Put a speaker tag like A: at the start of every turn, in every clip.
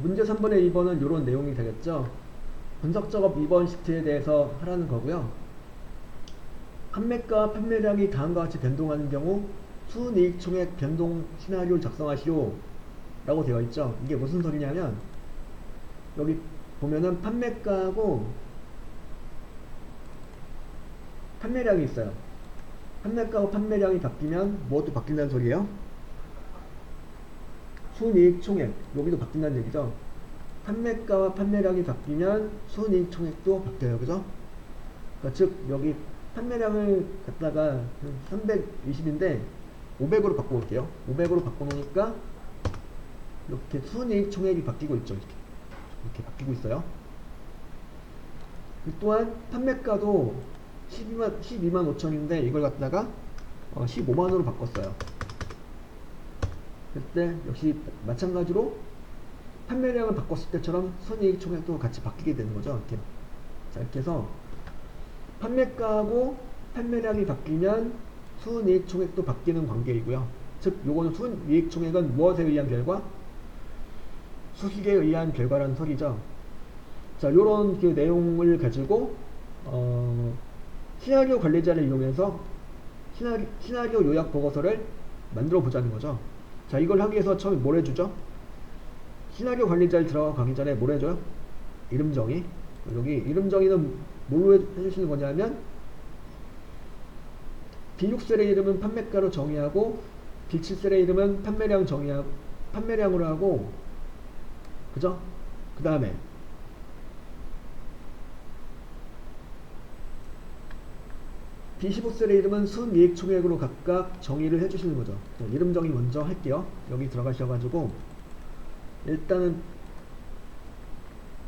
A: 문제 3번에 2번은 이런 내용이 되겠죠. 분석 작업 2번 시트에 대해서 하라는 거고요. 판매가 판매량이 다음과 같이 변동하는 경우 순이익 총액 변동 시나리오를 작성하시오 라고 되어 있죠. 이게 무슨 소리냐면 여기 보면은 판매가하고 판매량이 있어요. 판매가하고 판매량이 바뀌면 무엇도 바뀐다는 소리예요? 순이익 총액 여기도 바뀐다는 얘기죠. 판매가와 판매량이 바뀌면 순이익 총액도 바뀌어요. 그죠? 그러니까 즉 여기 판매량을 갖다가 320인데 500으로 바꿔볼게요. 500으로 바꿔놓으니까 이렇게 순이익 총액이 바뀌고 있죠. 이렇게, 이렇게 바뀌고 있어요. 그 또한 판매가도 12만, 12만 5천인데 이걸 갖다가 어, 15만원으로 바꿨어요. 그때 역시 마찬가지로 판매량을 바꿨을 때처럼 순이익 총액도 같이 바뀌게 되는 거죠. 이렇게. 자, 이렇게 해서 판매가하고 판매량이 바뀌면 순이익 총액도 바뀌는 관계이고요. 즉, 요거는 순이익 총액은 무엇에 의한 결과? 수식에 의한 결과라는 소리죠. 자, 요런 그 내용을 가지고 어, 시나리오 관리자를 이용해서 시나리, 시나리오 요약 보고서를 만들어 보자는 거죠. 자, 이걸 하기 위해서 처음에 뭘 해주죠? 시나리오 관리자를 들어가기 전에 뭘 해줘요? 이름 정의. 여기 이름 정의는 뭘로 해- 해주시는 거냐면 B6셀의 이름은 판매가로 정의하고 B7셀의 이름은 판매량 정의하고 판매량으로 하고 그죠? 그 다음에 B15셀의 이름은 순이익 총액으로 각각 정의를 해주시는 거죠. 자, 이름 정의 먼저 할게요. 여기 들어가셔가지고 일단은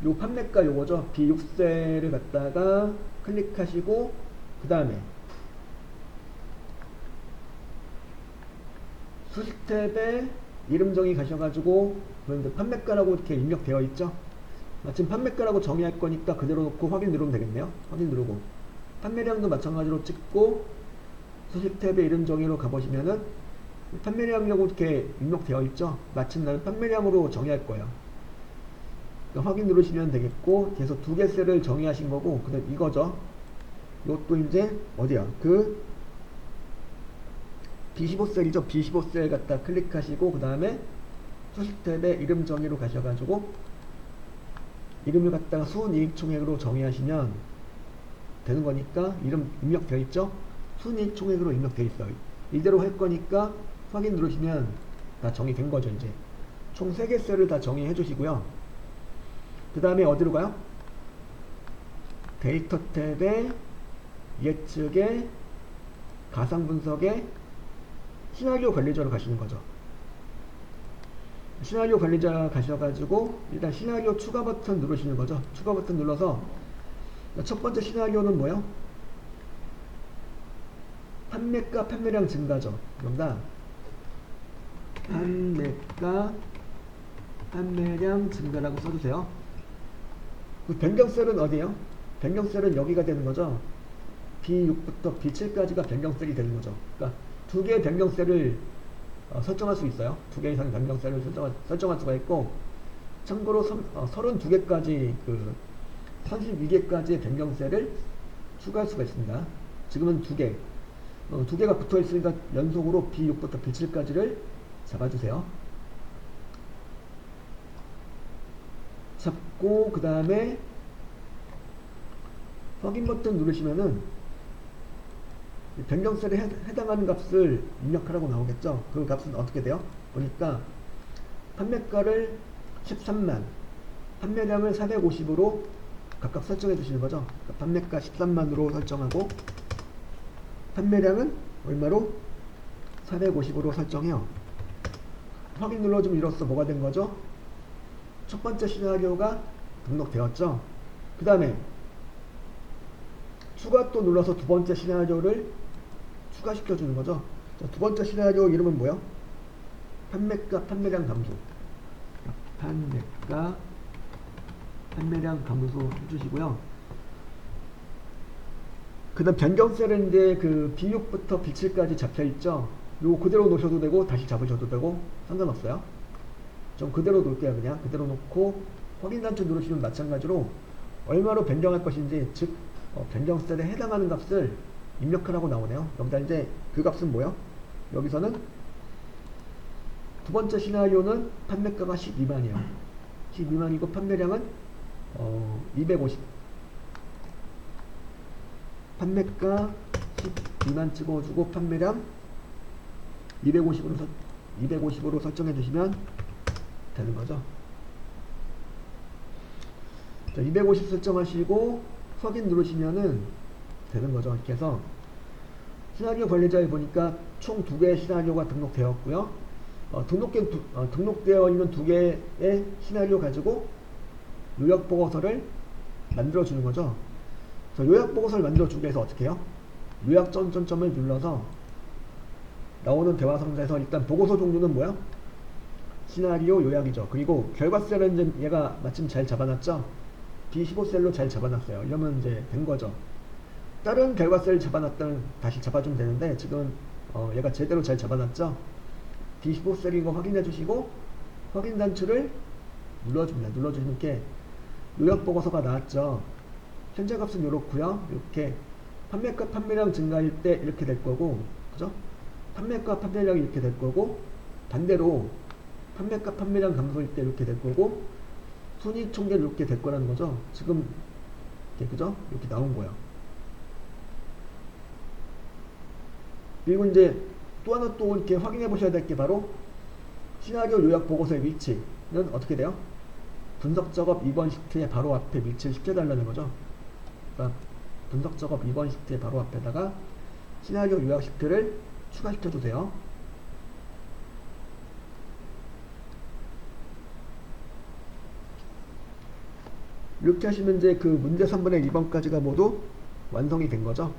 A: 요 판매가 요거죠. B6셀을 갖다가 클릭하시고 그 다음에 수식 탭에 이름 정의 가셔가지고 그런데 판매가라고 이렇게 입력되어 있죠. 마침 판매가라고 정의할 거니까 그대로 놓고 확인 누르면 되겠네요. 확인 누르고 판매량도 마찬가지로 찍고 수식 탭에 이름 정의로 가보시면은 판매량이라고 이렇게 입력되어 있죠. 마침 나는 판매량으로 정의할 거예요. 그러니까 확인 누르시면 되겠고 계속 두 개 셀을 정의하신 거고 그다음 이거죠. 이것도 이제 어디야? 그 B15셀이죠. B15셀 갖다 클릭하시고 그 다음에 수식 탭에 이름 정의로 가셔가지고 이름을 갖다가 순이익 총액으로 정의하시면 되는 거니까 이름 입력되어 있죠. 순이익 총액으로 입력되어 있어요. 이대로 할 거니까 확인 누르시면 다 정의된 거죠. 이제 총 3개 셀을 다 정의해 주시고요. 그 다음에 어디로 가요? 데이터 탭에 예측에 가상 분석에 시나리오 관리자로 가시는 거죠. 시나리오 관리자 가셔가지고 일단 시나리오 추가 버튼 누르시는 거죠. 추가 버튼 눌러서 첫 번째 시나리오는 뭐요? 판매가 판매량 증가죠. 그런가 판매가 판매량 증가라고 써주세요. 그 변경셀은 어디에요? 변경셀은 여기가 되는 거죠. B6부터 B7까지가 변경셀이 되는 거죠. 그러니까 두 개의 변경셀을 어, 설정할 수 있어요. 두 개 이상의 변경셀을 설정할, 설정할 수가 있고 참고로 선, 어, 32개까지 그 32개까지의 변경셀을 추가할 수가 있습니다. 지금은 두 개. 어, 두 개가 붙어 있으니까 연속으로 B6부터 B7까지를 잡아주세요. 잡고 그 다음에 확인 버튼 누르시면은 이 변경셀에 해, 해당하는 값을 입력하라고 나오겠죠. 그 값은 어떻게 돼요? 보니까 판매가를 13만, 판매량을 450으로 각각 설정해 주시는 거죠. 그러니까 판매가 13만으로 설정하고 판매량은 얼마로? 450으로 설정해요. 확인 눌러주면 이로써 뭐가 된 거죠? 첫 번째 시나리오가 등록되었죠. 그 다음에 추가 또 눌러서 두 번째 시나리오를 추가시켜 주는 거죠. 자, 두 번째 시나리오 이름은 뭐요? 판매가 판매량 감소. 판매가 판매량 감소 해주시고요. 그 다음 변경셀은 이제 그 B6부터 B7까지 잡혀 있죠. 요 그대로 놓으셔도 되고 다시 잡으셔도 되고 상관없어요. 좀 그대로 놓을게요 그냥 그대로 놓고 확인 단추 누르시면 마찬가지로 얼마로 변경할 것인지 즉 어, 변경 셀에 해당하는 값을 입력하라고 나오네요 여기다 이제 그 값은 뭐요? 여기서는 두 번째 시나리오는 판매가가 12만이에요 12만이고 판매량은 어, 250 판매가 12만 찍어주고 판매량 250으로 설, 250으로 설정해 주시면 되는 거죠. 자, 250 설정하시고 확인 누르시면은 되는 거죠. 이렇게 해서 시나리오 관리자에 보니까 총 두 개의 시나리오가 등록되었고요. 어, 등록된 두- 어, 등록되어 있는 두 개의 시나리오 가지고 요약 보고서를 만들어 주는 거죠. 자, 요약 보고서를 만들어 주기 위해서 어떻게 해요? 요약 점점점을 눌러서 나오는 대화 상자에서 일단 보고서 종류는 뭐야? 시나리오 요약이죠. 그리고 결과 셀은 이제 얘가 마침 잘 잡아놨죠. B15 셀로 잘 잡아놨어요. 이러면 이제 된 거죠. 다른 결과 셀 잡아놨다면 다시 잡아주면 되는데 지금 어, 얘가 제대로 잘 잡아놨죠. B15 셀인 거 확인해 주시고 확인 단추를 눌러줍니다. 눌러주시는 게 요약 보고서가 나왔죠. 현재 값은 이렇고요. 이렇게 판매가 판매량 증가할 때 이렇게 될 거고, 그죠? 판매가 판매량이 이렇게 될 거고, 반대로 판매가 판매량 감소일 때 이렇게 될 거고, 순위 총계 이렇게 될 거라는 거죠. 지금 이렇게 그죠? 이렇게 나온 거야. 그리고 이제 또 하나 또 이렇게 확인해 보셔야 될 게 바로 시나리오 요약 보고서의 위치는 어떻게 돼요? 분석 작업 2번 시트의 바로 앞에 위치를 시켜달라는 거죠. 그러니까 분석 작업 2번 시트의 바로 앞에다가 시나리오 요약 시트를 추가시켜 주세요. 이렇게 하시면 이제 그 문제 3분의 2번까지가 모두 완성이 된 거죠.